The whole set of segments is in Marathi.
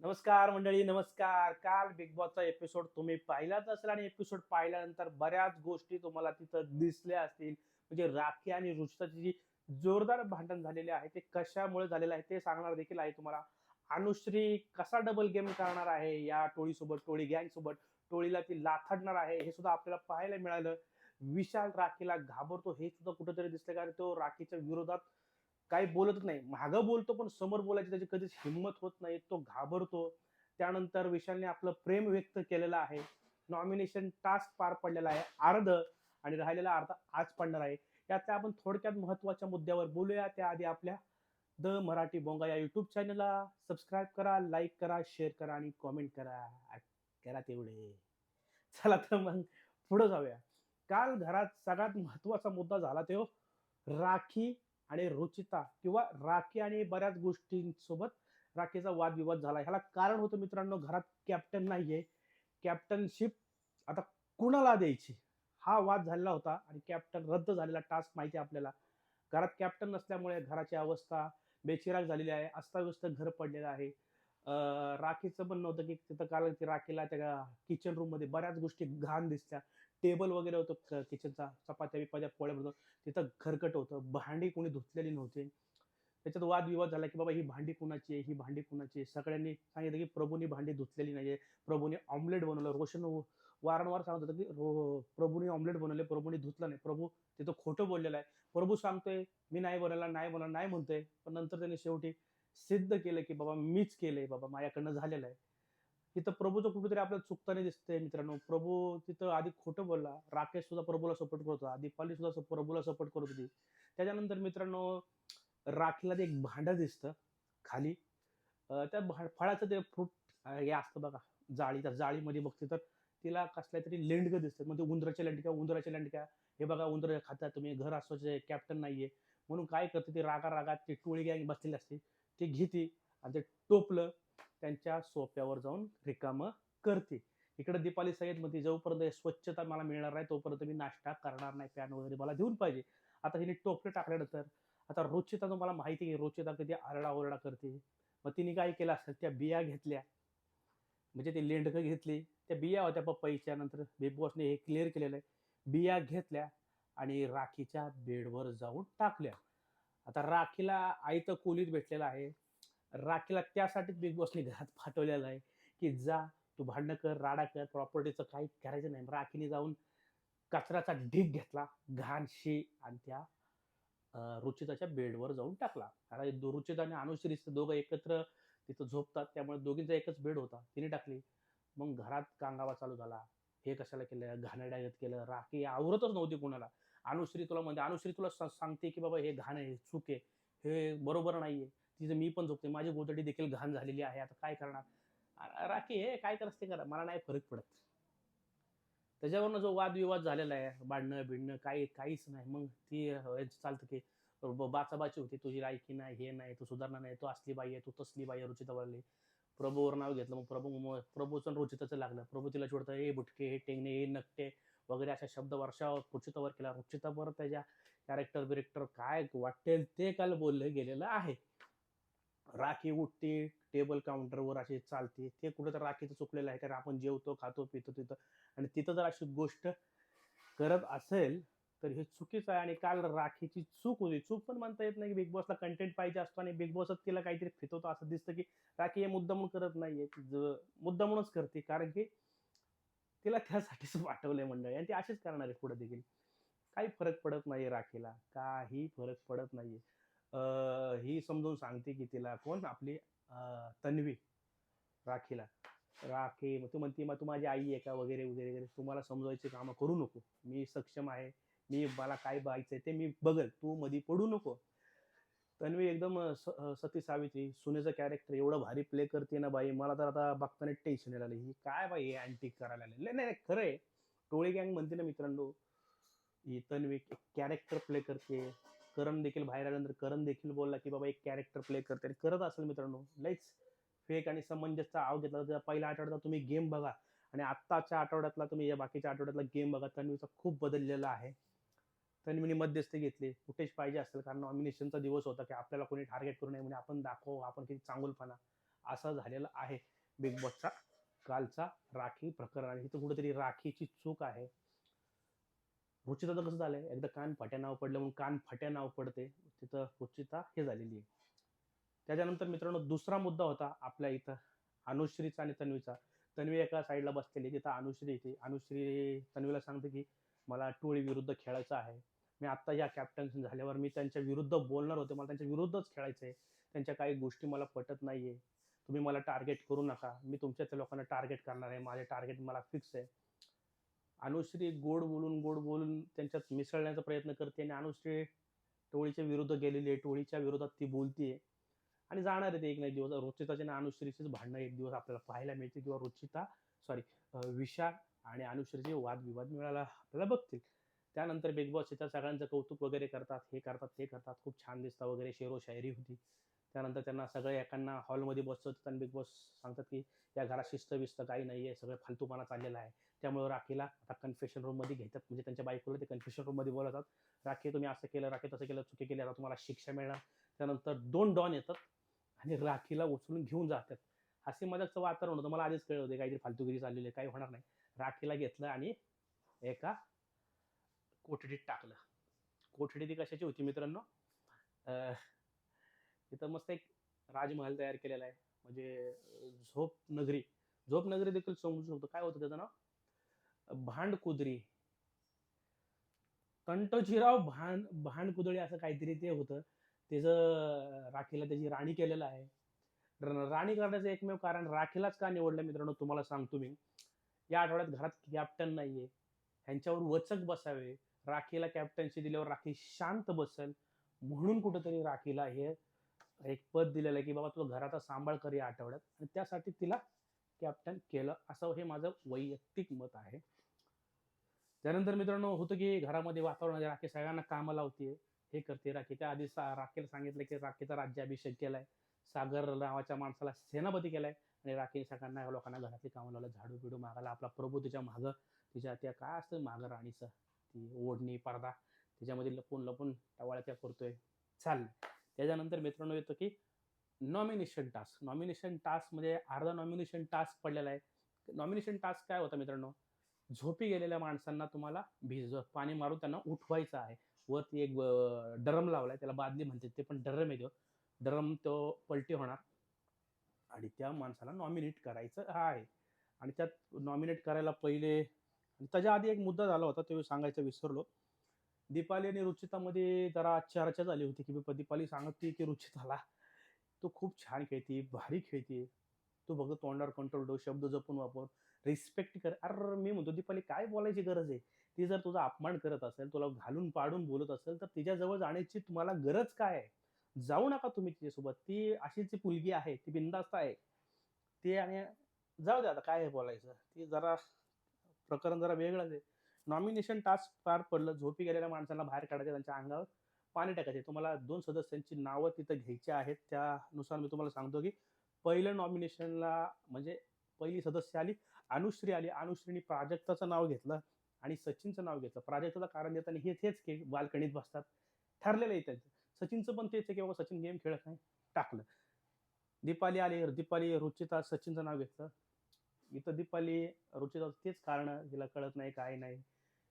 नमस्कार मंडळी नमस्कार. काल बिग बॉसचा एपिसोड तुम्ही पाहिलाच असेल आणि एपिसोड पाहिल्यानंतर बऱ्याच गोष्टी तुम्हाला तिथं दिसल्या असतील. म्हणजे राखी आणि रुचिताची जी जोरदार भांडण झालेले आहे ते कशामुळे झालेलं आहे ते सांगणार देखील आहे तुम्हाला. अनुश्री कसा डबल गेम करणार आहे? या टोळीसोबत टोळी गँग सोबत टोळीला ती लाथडणार आहे हे सुद्धा आपल्याला पाहायला मिळालं. विशाल राखीला घाबरतो हे सुद्धा कुठेतरी दिसलं कारण तो राखीच्या विरोधात काही बोलतच नाही. मागं बोलतो पण समोर बोलायची त्याची कधीच हिंमत होत नाही. तो घाबरतो. त्यानंतर विशालने आपलं प्रेम व्यक्त केलेलं आहे. नॉमिनेशन टास्क पार पडलेला आहे. अर्ध आणि राहिलेला अर्ध आज पडणार आहे. यातल्या आपण थोडक्यात महत्त्वाच्या मुद्द्यावर बोलूया. त्याआधी आपल्या द मराठी बोंगा या युट्यूब चॅनलला सबस्क्राईब करा लाईक करा शेअर करा आणि कॉमेंट करा. करा तेवढे. चला तर मग पुढे जाऊया. काल घरात सगळ्यात महत्त्वाचा मुद्दा झाला तो राखी आणि रुचिता किंवा राखी आणि बऱ्याच गोष्टींसोबत राखीचा वादविवाद झाला. ह्याला कारण होतं मित्रांनो घरात कॅप्टन नाहीये. कॅप्टनशिप आता कुणाला द्यायची? हा वाद झालेला होता आणि कॅप्टन रद्द झालेला टास्क माहिती आहे आपल्याला. घरात कॅप्टन नसल्यामुळे घराची अवस्था बेचिराग झालेली आहे. अस्ताव्यस्त घर पडलेलं आहे. राखीचं पण नव्हतं की तिथं काल ती राखीला त्या किचन रूममध्ये बऱ्याच गोष्टी घाण दिसल्या टेबल वगैरे होतं किचनचा चपात्या बिपात्या पोळ्या भरतो. तिथं घरकट होतं. भांडी कोणी धुतलेली नव्हती. त्याच्यात वादविवाद झाला की बाबा ही भांडी कुणाची आहे? ही भांडी कुणाची आहे? सगळ्यांनी सांगितलं की प्रभूनी भांडी धुतलेली नाही आहे प्रभूने ऑमलेट बनवलं. रोशन वारंवार सांगत होतं की रो प्रभूने ऑमलेट बनवले. प्रभूने धुतलं नाही. प्रभू तिथं खोटं बोललेलं आहे. प्रभू सांगतोय मी नाही बनवला नाही बनवला नाही म्हणतोय. पण नंतर त्यांनी शेवटी सिद्ध केलं की बाबा मीच केलंय. बाबा माझ्याकडनं झालेलं आहे. तिथं प्रभूचं कुठेतरी आपल्याला चुकताना दिसतंय मित्रांनो. प्रभू तिथं आधी खोटं बोलला. राकेश सुद्धा प्रभूला सपोर्ट करत होता. दीपाली सुद्धा प्रभूला सपोर्ट करत होती. त्याच्यानंतर मित्रांनो राखीला ते एक भांडं दिसतं खाली. त्या भा फळाचं ते फ्रूट हे असतं बघा जाळी. त्या जाळीमध्ये बघते तर तिला कसल्या तरी लेंडगं दिसतात. म्हणजे उंदराच्या लेंडक्या उंदराच्या लेंडक्या. हे बघा उंदर खाता तुम्ही. घर असवायचे कॅप्टन नाहीये. म्हणून काय करते ती रागा रागात ती टोळी गँग बसलेली असते. ते घेते आणि ते टोपलं. त्यांच्या सोप्यावर जाऊन रिकामं करते. इकडे दीपाली सय्यदमध्ये जोपर्यंत स्वच्छता मला मिळणार नाही तोपर्यंत मी नाश्ता करणार नाही पॅन वगैरे मला देऊन पाहिजे. आता हिने टोपले टाकल्यानंतर आता रोचिता तुम्हाला माहिती आहे रोचिता कधी आरडा ओरडा करते. मग तिने काय केलं असेल त्या बिया घेतल्या. म्हणजे ती लेंडकं घेतली. त्या बिया होत्या पप्पाईच्या नंतर बिग बॉसने हे क्लिअर केलेलं आहे. बिया घेतल्या आणि राखीच्या बेडवर जाऊन टाकल्या. आता राखीला आई तर कोलीत भेटलेला आहे. राखीला त्यासाठीच बिग बॉसने घरात पाठवलेलं आहे की जा तू भांडणं कर राडा कर प्रॉपर्टीचं काही करायचं नाही. राखीने जाऊन कचऱ्याचा ढीग घेतला घाणशी आणि त्या रुचिताच्या बेडवर जाऊन टाकला. कारण रुचिता आणि अनुश्री दोघं एकत्र तिथं झोपतात त्यामुळे दोघींचा एकच बेड होता. तिने टाकली. मग घरात कांगावा चालू झाला. हे कशाला केलं? घाणेरड्यागत केलं. राखी आवरतच नव्हती कुणाला. अनुश्री तुला म्हणजे अनुश्री तुला सांगते की बाबा हे घाण आहे चूक आहे. हे बरोबर नाहीये. तिचं मी पण झोपते माझी गोदडी देखील घाण झालेली आहे. आता काय करणार? राखी हे काय करते करा. मला नाही फरक पडत. त्याच्यावरनं जो वादविवाद झालेला आहे भांडणं भिडणं काही काहीच नाही. मग ती चालतं की बाचाबाची होती. तुझी लायकी नाही हे नाही तू सुधारणा नाही. तू असली बाई आहे तू तसली बाई आहे रुचिता वरली. प्रभूवर नाव घेतलं. मग प्रभू प्रभूचं रुचिताचं लागलं. प्रभू तिला छोडतं हे बुटके हे टेंगणे हे नकटे वगैरे अशा शब्द वर्षावर रुचितावर केला. रुचितावर त्याच्या कॅरेक्टर बिरेक्टर काय वाटेल ते काल बोललं गेलेलं आहे. राखी उठते टेबल काउंटरवर असे चालते. ते कुठं तर राखीचं चुकलेलं आहे कारण आपण जेवतो खातो पितो तिथं. आणि तिथं जर अशी गोष्ट करत असेल तर हे चुकीचं आहे. आणि काल राखीची चूक होती. चूक पण म्हणता येत नाही की बिग बॉसला कंटेंट पाहिजे असतो आणि बिग बॉसच तिला काहीतरी फितवतो. असं दिसतं की राखी हे मुद्दा म्हणून करत नाहीये. ज- मुद्दा म्हणूनच करते. कारण की तिला त्यासाठीच पाठवलंय मंडळी. आणि ते अशीच करणार आहे पुढे देखील. काही फरक पडत नाही राखीला. काही फरक पडत नाहीये. ही समजून सांगते की तिला कोण? आपली तन्वी राखीला. राखी मग तू म्हणते मग तू माझी आई आहे का? वगैरे वगैरे वगैरे. तुम्हाला समजवायची कामं करू नको. मी सक्षम आहे. मी मला काय बघायचंय ते मी बघल. तू मधी पडू नको. तन्वी एकदम स- सती सावित्री सुनेचं कॅरेक्टर एवढं भारी प्ले करते ना बाई. मला तर आता बघताना टेन्शन यायला ही काय बाई अँटिक करायला लागली? नाही नाही खरं आहे. टोळी गँग म्हणते ना मित्रांनो ही तन्वी कॅरेक्टर प्ले करते. करण देखील बाहेर आल्यानंतर करण देखील बोलला की बाबा एक कॅरेक्टर प्ले करते. आणि करत असेल मित्रांनो लईच फेक आणि समंजसचा आव घेतला तर पहिल्या आठवड्याचा तुम्ही गेम बघा आणि आत्ताच्या आठवड्यातला तुम्ही या बाकीच्या आठवड्यातला गेम बघा. तन्वीचा खूप बदललेला आहे. तन्वीने मध्यस्थी घेतली. फुटेज पाहिजे असेल कारण नॉमिनेशनचा दिवस होता की आपल्याला कोणी टार्गेट करू नये म्हणजे आपण दाखवू आपण किती चांगुलपणा. असा झालेला आहे. बिग बॉसचा कालचा राखी प्रकरण. आणि इथं कुठेतरी राखीची चूक आहे. रुचिताचं कसं झालंय एकदा कान फट्या नाव पडलं म्हणून कान फट्या नाव पडते. तिथं रुचिता हे झालेली आहे. त्याच्यानंतर मित्रांनो दुसरा मुद्दा होता आपल्या इथं अनुश्रीचा आणि तन्वीचा. तन्वी एका साईडला बसलेली तिथं अनुश्री येते. अनुश्री तन्वीला सांगते की मला टोळी विरुद्ध खेळायचं आहे. मी आत्ता या कॅप्टन्स झाल्यावर मी त्यांच्या विरुद्ध बोलणार होते. मला त्यांच्या विरुद्धच खेळायचं आहे त्यांच्या काही गोष्टी मला पटत नाहीये. तुम्ही मला टार्गेट करू नका. मी तुमच्याच लोकांना टार्गेट करणार आहे. माझे टार्गेट मला फिक्स आहे. अनुश्री गोड बोलून गोड बोलून त्यांच्यात मिसळण्याचा प्रयत्न करते आणि अनुश्री टोळीच्या विरुद्ध गेलेली आहे. टोळीच्या विरोधात ती बोलतीये. आणि जाणार आहे ते एक ना एक दिवस. रुचिताचे आणि अनुश्रीचेच भांडणं एक दिवस आपल्याला पाहायला मिळते किंवा रुचिता सॉरी विशाल आणि अनुश्रीचे वादविवाद मिळायला आपल्याला बघतील. त्यानंतर बिग बॉस इथं सगळ्यांचं कौतुक वगैरे करतात. हे करतात ते करतात. खूप छान दिसतं वगैरे शेरो शायरी होती. त्यानंतर त्यांना सगळे एकांना हॉलमध्ये बसवतात आणि बिग बॉस सांगतात की या घरात शिस्त बिस्त काही नाही आहे सगळं फालतूपणा चाललेला आहे. त्यामुळे राखीला आता कन्फेशन रूममध्ये घेतात. म्हणजे त्यांच्या बायकोला ते कन्फेशन रूममध्ये बोलवतात. राखी तुम्ही असं केलं राखी तसं केलं चुकी केली आता तुम्हाला शिक्षा मिळणार. त्यानंतर दोन डॉन येतात आणि राखीला उचलून घेऊन जातात. असे मजाचं वातावरण होतं. मला आधीच कळलं होते काहीतरी फालतूगिरी चाललेली आहे काही होणार नाही. राखीला घेतलं आणि एका कोठडीत टाकलं. कोठडी ती कशाची होती मित्रांनो? तिथं मस्त एक राजमहल तयार केलेला आहे. म्हणजे झोप नगरी. झोप नगरी देखील समजू शकतो. काय होतं त्याचं नाव? भांडकुदरी कंटोजीराव भांड भांडकुदळी असं काहीतरी ते होतं. त्याचं राखीला त्याची राणी केलेलं आहे. राणी करण्याचं एकमेव कारण राखीलाच का निवडलं मित्रांनो? तुम्हाला सांगतो मी. या आठवड्यात घरात कॅप्टन नाहीये. ह्यांच्यावर वचक बसावे. राखीला कॅप्टनशी दिल्यावर राखी शांत बसेल. म्हणून कुठेतरी राखीला हे एक पद दिलेलं आहे की बाबा तू घराचा सांभाळ कर या आठवड्यात. आणि त्यासाठी तिला कॅप्टन केलं. असं हे माझं वैयक्तिक मत आहे. त्यानंतर मित्रांनो होतं की घरामध्ये वातावरण राखी सगळ्यांना कामं लावते हे करते राखी त्या आधी सा- राखीला सांगितलं की राखीचा राज्याभिषेक केलाय. सागर नावाच्या माणसाला सेनापती केलाय. आणि राखी सगळ्यांना या लोकांना घरातली कामं लावलं झाडू बिडू मागायला आपला प्रभू तिच्या मागं तिच्या त्या काय असतं मागं राणीचं ती ओढणी पडदा त्याच्यामध्ये लपून लपून टवाळ्या त्या करतोय. चाल त्याच्यानंतर मित्रांनो येतो की नॉमिनेशन टास्क नॉमिनेशन टास्क म्हणजे अर्धा नॉमिनेशन टास्क पडलेला आहे. नॉमिनेशन टास्क काय होता मित्रांनो? झोपी गेलेल्या माणसांना तुम्हाला भिज पाणी मारून त्यांना उठवायचं आहे. वरती एक डरम लावलाय त्याला बादली म्हणते ते पण डरम येतो डरम तो पलटी होणार. आणि त्या माणसाला नॉमिनेट करायचं हा आहे. आणि त्यात नॉमिनेट करायला पहिले आणि त्याच्या आधी एक मुद्दा झाला होता तो सांगायचं विसरलो. दीपाली आणि रुचितामध्ये जरा चर्चा झाली होती की दीपाली सांगते की रुचिताला तू खूप छान खेळते भारी खेळते. तू फक्त तोंडावर कंट्रोल ठेव शब्द जपून वापर. रिस्पेक्ट कर. अरे मी म्हणतो दीपाली काय बोलायची गरज आहे? ती जर तुझा अपमान करत असेल तुला घालून पाडून बोलत असेल तर तिच्याजवळ जाण्याची तुम्हाला गरज काय आहे? जाऊ नका तुम्ही तिच्यासोबत. ती अशीच पुलगी आहे ती बिंदास्त आहे. ते आणि जाऊ दे आता काय आहे बोलायचं? ती जरा प्रकरण जरा वेगळंच आहे. नॉमिनेशन टास्क पार पडलं. झोपी गेलेल्या माणसांना बाहेर काढायचं त्यांच्या अंगावर पाणी टाकायचे. तुम्हाला दोन सदस्यांची नावं तिथं घ्यायची आहेत. त्यानुसार मी तुम्हाला सांगतो की पहिलं नॉमिनेशनला म्हणजे पहिली सदस्य आली. अनुश्री आली. अनुश्रीनी प्राजक्ताचं नाव घेतलं आणि सचिनचं नाव घेतलं. प्राजक्ताचं कारण देताना हे तेच की बालकणीत बसतात. ठरलेलं आहे त्यांचं. सचिनचं पण तेच आहे की बाबा सचिन गेम खेळत नाही. टाकलं. दीपाली आली. दीपाली रुचिता सचिनचं नाव घेतलं. इथं दीपाली रुचिता तेच कारण तिला कळत नाही काय नाही.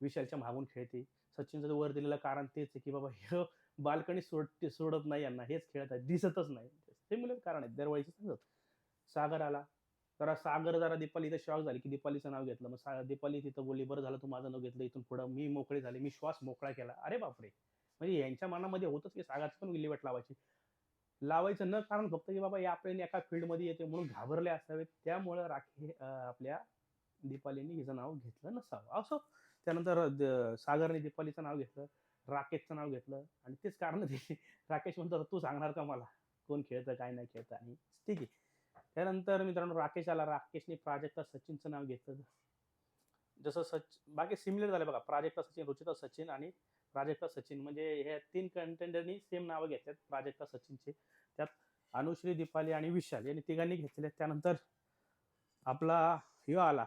विशालच्या मागून खेळते. सचिनचं वर दिलेलं कारण तेच आहे की बाबा हे बाल्कनी सोडते सोडत नाही यांना. हेच खेळत आहे. दिसतच नाही. ते मुलं कारण आहे दरवेळीच सांगत सागर आला. जरा सागर जरा दीपाली इथं शॉक झाली की दीपालीचं नाव घेतलं. मग सा- दीपाली तिथं बोलली बरं झालं तू माझं नाव घेतलं इथून पुढं मी मोकळे झाले मी श्वास मोकळा केला. अरे बापरे! म्हणजे यांच्या मनामध्ये होतच की सागरची पण विल्हेवाट लावायची. लावायचं न कारण फक्त की बाबा या आपल्याला एका फील्डमध्ये येते म्हणून घाबरले असावेत. त्यामुळं राखी आपल्या दीपालीने हिचं नाव घेतलं नसावं. असो. त्यानंतर द- सागरने दीपालीचं नाव घेतलं राकेशचं नाव घेतलं. आणि तेच कारण दिली राकेश म्हणतो तू सांगणार का मला? कोण खेळतं काय नाही खेळतं आणि ठीक आहे. त्यानंतर मित्रांनो राकेश आला. राकेशने प्राजक्ता सचिनचं नाव घेतलं. जसं सच बाकी सिमिलर झालं बघा. प्राजक्ता सचिन रुचिता सचिन आणि प्राजक्ता सचिन. म्हणजे ह्या तीन कंटेंडरनी सेम नावं घेतल्यात प्राजक्ता सचिनचे. त्यात अनुश्री दीपाली आणि विशाल यांनी तिघांनी घेतले त्यानंतर आपला ह्यो आला.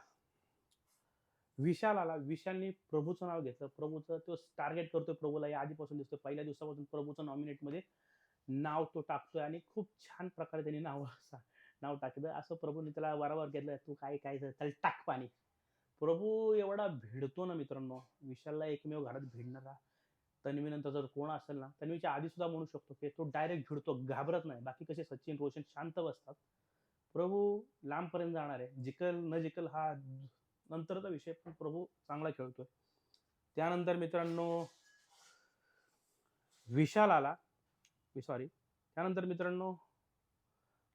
विशाल आला. विशालनी प्रभूचं नाव घेतलं. प्रभूचं तो टार्गेट करतोय प्रभूला. या आधीपासून दिसतोय. पहिल्या दिवसापासून प्रभूचं नॉमिनेटमध्ये नाव तो टाकतोय आणि खूप छान प्रकारे त्यांनी नाव नाव टाकलं. असं प्रभूने त्याला वारंवार घेतलं. तू काय काय त्याला टाक पाणी. प्रभू एवढा भिडतो ना मित्रांनो. विशालला एकमेव घरात भिडणारा. तन्वीनंतर जर कोण असेल ना तन्वीच्या आधी सुद्धा म्हणू शकतो की तो डायरेक्ट भिडतो घाबरत नाही. बाकी कसे सचिन रोशन शांत बसतात. प्रभू लांबपर्यंत जाणार आहे. जिकल न जिकल हा नंतरचा विषय पण प्रभू चांगला खेळतोय. त्यानंतर मित्रांनो विशाल आला. सॉरी त्यानंतर मित्रांनो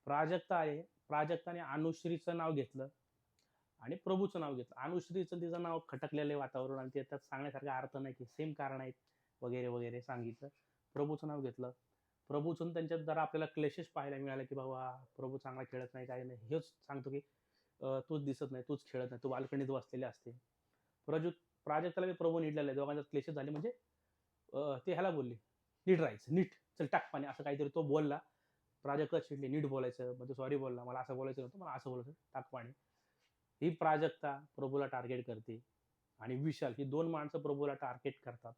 प्राजक्ता आहे. प्राजक्ताने अनुश्रीचं नाव घेतलं आणि प्रभूचं नाव घेतलं. अनुश्रीचं तिचं नाव खटकलेलं आहे वातावरण आणि ते त्यात सांगण्यासारखा अर्थ नाही की सेम कारण आहेत वगैरे वगैरे सांगितलं. प्रभूचं नाव घेतलं. प्रभूचं त्यांच्यात जरा आपल्याला क्लेशेस पाहायला मिळाला की बाबा प्रभू चांगला खेळत नाही काय नाही. हेच सांगतो की तूच दिसत नाही तूच खेळत नाही तू बालकणीत बसलेले असते. प्रजू प्राजक्ताला मी प्रभू निडलेलं आहे. दोघांच्यात क्लेशेस झाले म्हणजे ते ह्याला बोलले नीट राहायचं नीट. चल टाक पाणी असं काहीतरी तो बोलला. प्राजक्ता चिडली नीट बोलायचं म्हणजे सॉरी बोलला मला असं बोलायचं नव्हतं मला असं बोलायचं टाक पाणी. ही प्राजक्ता प्रभूला टार्गेट करते. आणि विशाल ही दोन माणसं प्रभूला टार्गेट करतात.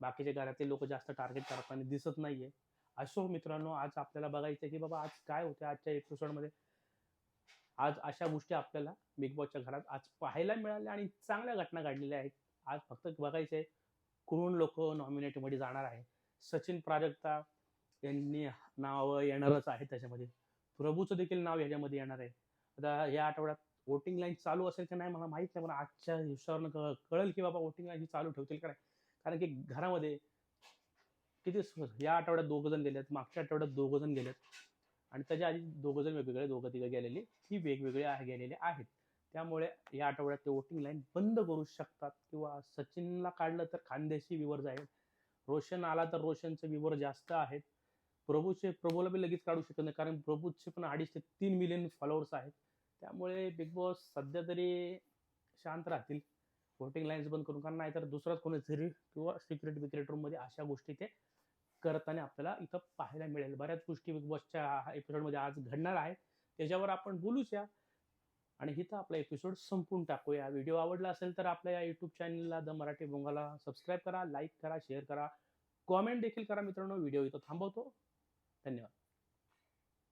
बाकीच्या घरातले लोक जास्त टार्गेट करताना दिसत नाहीये. असो मित्रांनो आज आपल्याला बघायचं आहे की बाबा आज काय होते आजच्या एपिसोडमध्ये आज अशा गोष्टी आपल्याला बिग बॉसच्या घरात आज पाहायला मिळाल्या आणि चांगल्या घटना घडलेल्या आहेत. आज फक्त बघायचं आहे कोण लोक नॉमिनेटमध्ये जाणार आहे. सचिन प्राजक्ता त्यांनी नाव येणारच आहे त्याच्यामध्ये. प्रभूचं देखील नाव याच्यामध्ये येणार आहे. आता या आठवड्यात वोटिंग लाईन चालू असेल की नाही मला माहीत नाही पण आजच्या दिवसावरनं कळेल की बाबा वोटिंग लाईन ही चालू ठेवतील का नाही. कारण की घरामध्ये किती या आठवड्यात दोघं जण गेलेत मागच्या आठवड्यात दोघं जण गेलेत. आणि त्याच्या आधी दोघं जण वेगवेगळे दोघं तिघं गेलेली ही वेगवेगळे आहे गेलेले आहेत. त्यामुळे या आठवड्यात ते वोटिंग लाईन बंद करू शकतात किंवा सचिनला काढलं तर खानदेशी विवर जाईल. रोशन आला तर रोशनचे विवर जास्त आहेत. प्रभूचे प्रभूला बी लगेच काढू शकत नाही. कारण प्रभूचे पण अडीच ते तीन मिलियन फॉलोअर्स आहेत. त्यामुळे बिग बॉस सध्या तरी शांत राहतील. वोटिंग लाईन्स बंद करून. कारण नाहीतर दुसराच कोणी झरी किंवा सिक्रेट बिक्रेट रूममध्ये अशा गोष्टी ते करताना आपल्याला इथं पाहायला मिळेल. बऱ्याच गोष्टी बिग बॉसच्या एपिसोडमध्ये आज घडणार आहे. त्याच्यावर आपण बोलूच या आणि इथं आपला एपिसोड संपून टाकूया. व्हिडिओ आवडला असेल तर आपल्या या युट्यूब चॅनलला द मराठी बोंगाला सबस्क्राईब करा लाईक करा शेअर करा. कॉमेंट देखील करा मित्रांनो. व्हिडिओ इथं थांबवतो. धन्यवाद